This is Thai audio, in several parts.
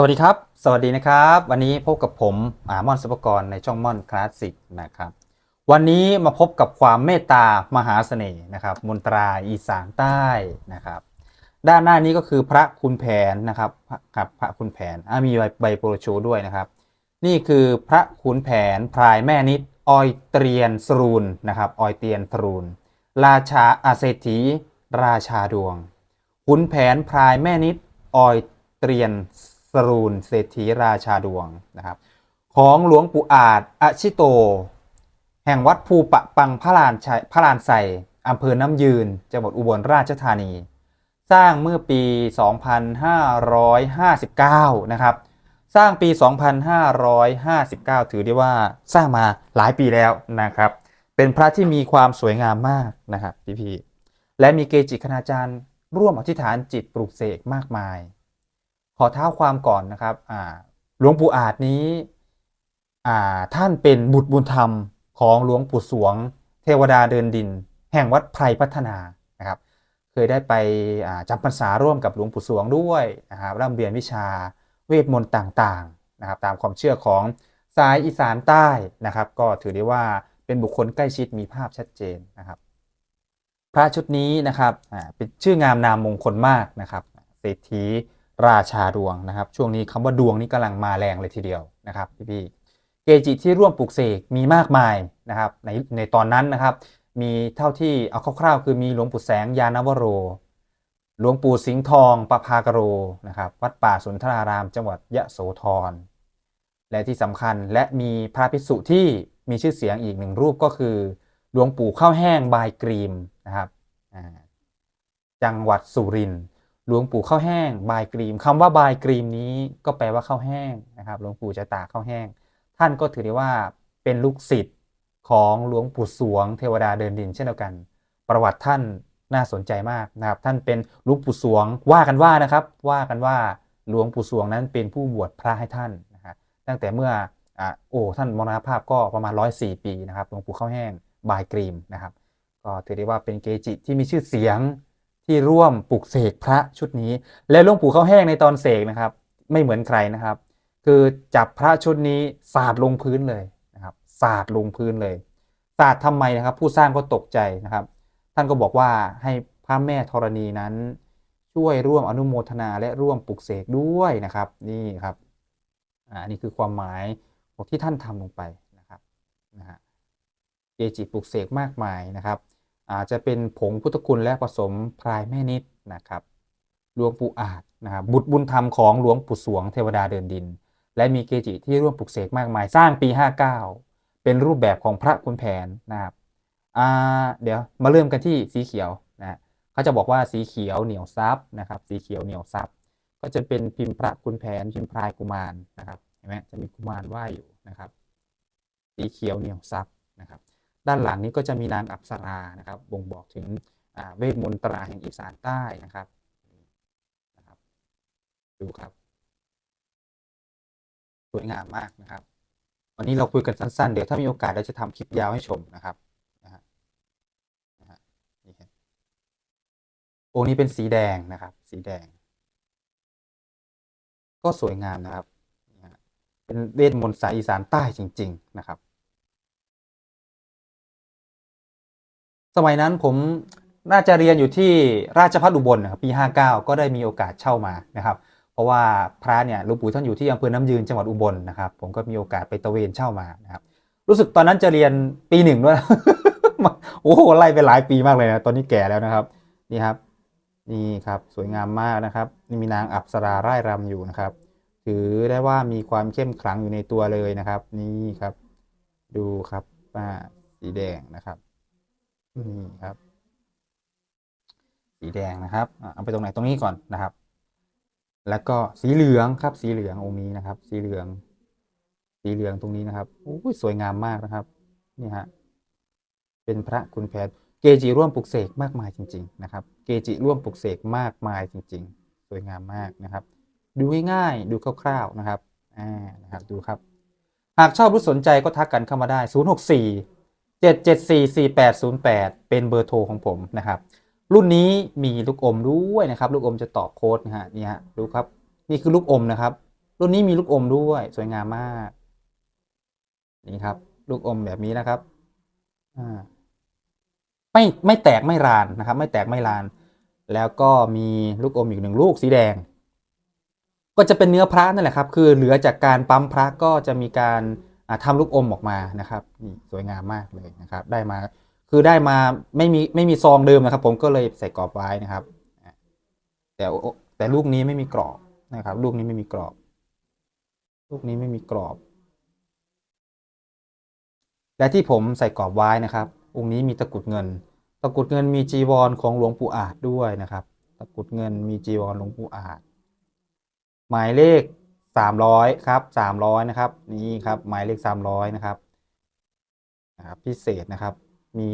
สวัสดีครับ สวัสดีนะครับ วันนี้พบกับผมอ่ามอนสุปกรณ์ในช่องม่อนคลาสสิกนะครับ วันนี้มาพบกับความเมตตามหาเสน่ห์นะครับ มนตราอีสานใต้นะครับ ด้านหน้านี้ก็คือพระคุณแผนนะครับพระครับพระคุณแผนมีใบใบโปรโชด้วยนะครับ นี่คือพระขุนแผนพรายแม่นิดออยเตรียนสรูนนะครับออยเตียนสรูนราชาอาเศรษฐีราชาดวงขุนแผนพรายแม่นิดออยเตรียนส รูนเศรษฐีราชาดวงนะครับ ของหลวงปู่อาจอชิโต แห่งวัดภูปะปังพระลานชัยพระลานไสอำเภอน้ำยืนจังหวัดอุบลราชธานี สร้างเมื่อปี 2559 นะครับ สร้างปี 2559 ถือได้ว่าสร้างมาหลายปีแล้วนะครับ เป็นพระที่มีความสวยงามมากนะครับพี่ๆและมีเกจิคณาจารย์ร่วมอธิษฐานจิตปลูกเสกมากมาย ขอเท้าความก่อนนะครับหลวงปู่อาจนี้ท่านเป็นบุตรบุญธรรมของหลวงปู่สวง เทวดาเดินดิน แห่งวัดไพรพัฒนานะครับ เคยได้ไปจำพรรษาร่วมกับหลวงปู่สวงด้วยนะครับร่ำเรียนวิชาเวทมนต์ต่างๆนะครับ ตามความเชื่อของสายอีสานใต้นะครับ ก็ถือได้ว่าเป็นบุคคลใกล้ชิดมีภาพชัดเจนนะครับ พระชุดนี้นะครับเป็นชื่องามนามมงคลมากนะครับเศรษฐี ราชาดวงนะครับ ช่วงนี้คำว่าดวงนี้กำลังมาแรงเลยทีเดียวนะครับพี่ๆเกจิที่ร่วมปลูกเสกมีมากมายนะครับในในตอนนั้นนะครับ มีเท่าที่เอาคร่าวๆ คือมีหลวงปู่แสงยานวโร หลวงปู่สิงห์ทองประภากโรนะครับวัดป่าสุนทราราม จังหวัดยะโสธรและที่สำคัญและมีพระภิกษุที่มีชื่อเสียงอีกหนึ่งรูปก็คือ หลวงปู่ข้าวแห้งบายกรีมนะครับจังหวัดสุรินทร์ หลวงปู่ข้าวแห้งบายกรีมคำว่าบายกรีมนี้ก็แปลว่าข้าวแห้งนะครับหลวงปู่จะตากข้าวแห้ง ท่านก็ถือได้ว่าเป็นลูกศิษย์ของหลวงปู่สวงเทวดาเดินดินเช่นเดียวกัน ประวัติท่านน่าสนใจมากนะครับท่านเป็นหลวงปู่สวงว่ากันว่านะครับว่ากันว่าหลวงปู่สวงนั้นเป็นผู้บวชพระให้ท่านนะฮะตั้งแต่เมื่ออ่าโอ้ท่านมรณภาพก็ประมาณ104ปีนะครับหลวงปู่ข้าวแห้งบายกรีมนะครับก็ถือได้ว่าเป็นเกจิที่มีชื่อเสียง ที่ร่วมปลุกเสกพระชุดนี้ และหลวงปู่ข้าวแห้งในตอนเสกนะครับ ไม่เหมือนใครนะครับ คือจับพระชุดนี้สาดลงพื้นเลยนะครับสาดลงพื้นเลยสาดทำไมนะครับ ผู้สร้างก็ตกใจนะครับ ท่านก็บอกว่าให้พระแม่ธรณีนั้น ช่วยร่วมอนุโมทนาและร่วมปลุกเสกด้วยนะครับนี่ครับอ่านี่คือความหมายของที่ท่านทำลงไปนะครับนะฮะเกจิปลุกเสกมากมายนะครับ อาจจะเป็นผงพุทธคุณและผสมพรายแม่นิดนะครับหลวงปู่อาจนะครับบุตรบุญธรรมของหลวงปู่สวงเทวดาเดินดิน และมีเกจิที่ร่วมปลุกเสกมากมาย สร้างปี 59 เป็นรูปแบบของพระคุณแผนนะครับเดี๋ยวมาเริ่มกันที่สีเขียวนะฮะเขาจะบอกว่าสีเขียวเหนียวซับนะครับสีเขียวเหนียวซับก็จะเป็นพิมพ์พระคุณแผนพิมพ์พรายกุมารนะครับเห็นไหมจะมีกุมารไหวอยู่นะครับสีเขียวเหนียวซับนะครับ ด้านหลังนี้ก็จะมีนางอัปสรานะครับบ่งบอกถึงเวทมนตราแห่งอีสานใต้นะครับนะครับดูครับสวยงามมากนะครับ วันนี้เราคุยกันสั้นๆ เดี๋ยวถ้ามีโอกาสเราจะทำคลิปยาวให้ชมนะครับนะฮะนะฮะนี่ครับองค์นี้เป็นสีแดงนะครับ สีแดง ก็สวยงามนะครับเป็นเวทมนต์สายอีสานใต้จริง ๆ นะครับ สมัยนั้นผมน่าจะเรียนอยู่ที่ราชพัฒอุบลนะครับปี 59 ก็ได้มีโอกาสเช่ามานะครับ เพราะว่าพระเนี่ยหลวงปู่ท่านอยู่ที่อำเภอน้ำยืนจังหวัดอุบลนะครับ ผมก็มีโอกาสไปตะเวนเช่ามานะครับ รู้สึกตอนนั้นจะเรียนปีหนึ่งด้วย โอ้โหไล่ไปหลายปีมากเลยนะตอนนี้แก่แล้วนะครับนี่ครับนี่ครับสวยงามมากนะครับนี่มีนางอัปสราร่ายรำอยู่นะครับ ถือได้ว่ามีความเข้มขลังอยู่ในตัวเลยนะครับ นี่ครับ ดูครับป้าสีแดงนะครับ นี่ครับ สีแดงนะครับเอาไปตรงไหนตรงนี้ก่อนนะครับ แล้วก็สีเหลืองครับ สีเหลืององค์นี้นะครับ สีเหลือง สีเหลืองตรงนี้นะครับโอ้ยสวยงามมากนะครับ นี่ฮะเป็นพระคุณแผนเกจิร่วมปลุกเสกมากมายจริง ๆ นะครับ เกจิร่วมปลุกเสกมากมายจริง ๆ สวยงามมากนะครับ ดูง่ายๆดูคร่าวๆนะครับอ่านะครับ ดูครับ หากชอบรือสนใจก็ทักกันเข้ามาได้ 064 7744808 เป็นเบอร์โทรของผมนะครับ รุ่นนี้มีลูกอมด้วยนะครับ ลูกอมจะต่อโค้ดนะฮะนี่ฮะดูครับ นี่คือลูกอมนะครับ รุ่นนี้มีลูกอมด้วยสวยงามมาก นี่ครับ ลูกอมแบบนี้นะครับอ่าไม่ไม่แตกไม่รานนะครับ ไม่แตกไม่ราน แล้วก็มีลูกอมอีกหนึ่งลูกสีแดง ก็จะเป็นเนื้อพระนั่นแหละครับ คือเหลือจากการปั๊มพระก็จะมีการ อ่าทำลูกอมออกมานะครับนี่สวยงามมากเลยนะครับ ได้มาคือได้มาไม่มีไม่มีซองเดิมนะครับ ผมก็เลยใส่กรอบไว้นะครับ แต่แต่ลูกนี้ไม่มีกรอบนะครับ ลูกนี้ไม่มีกรอบ ลูกนี้ไม่มีกรอบ และที่ผมใส่กรอบไว้นะครับ องค์นี้มีตะกุดเงิน ตะกุดเงินมีจีวรของหลวงปู่อาจด้วยนะครับ ตะกุดเงินมีจีวรหลวงปู่อาจหมายเลข สามร้อยครับสามร้อยนะครับนี่ครับหมายเลขสามร้อยนะครับนะครับพิเศษนะครับ มี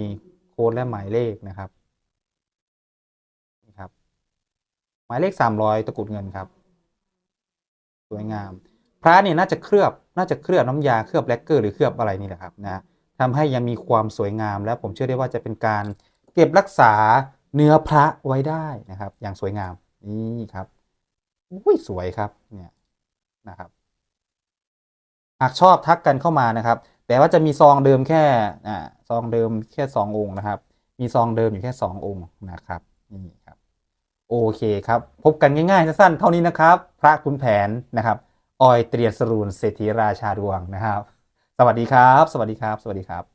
โค้ดและหมายเลขนะครับนี่ครับ หมายเลขสามร้อยตะกรุดเงินครับ สวยงาม พระเนี่ยน่าจะเคลือบน่าจะเคลือบน้ำยาเคลือบแลกเกอร์หรือเคลือบอะไรนี่แหละครับนะทำให้ยังมีความสวยงาม และผมเชื่อได้ว่าจะเป็นการเก็บรักษาเนื้อพระไว้ได้นะครับ อย่างสวยงามนี่ครับอุ้ยสวยครับเนี่ย นะครับ หากชอบทักกันเข้ามานะครับ แต่ว่าจะมีซองเดิมแค่อ่าซองเดิมแค่สององค์นะครับ มีซองเดิมอยู่แค่สององค์นะครับนี่ครับ โอเคครับ พบกันง่ายๆสั้นๆเท่านี้นะครับ พระคุณแผนนะครับ ออยเตรียสรูนเศรษฐีราชาดวงนะครับ สวัสดีครับ สวัสดีครับ สวัสดีครับ